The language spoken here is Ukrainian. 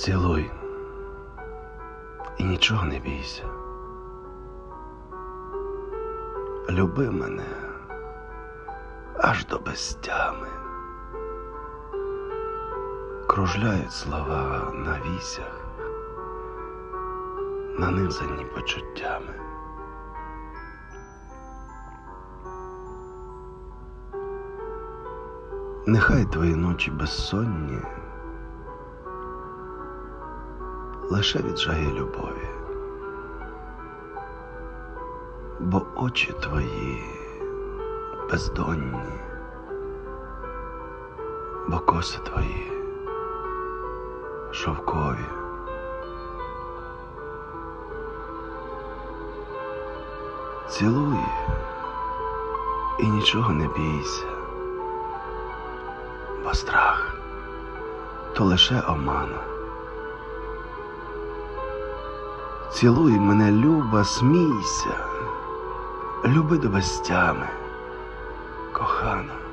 Цілуй і нічого не бійся. Люби мене аж до безтями. Кружляють слова на вісях, нанизані почуттями. Нехай твої ночі безсонні лише від жаги любові, бо очі твої бездонні, бо коси твої шовкові. Цілуй і нічого не бійся, бо страх то лише омана. Цілуй мене, люба, смійся, люби до безтями, кохана.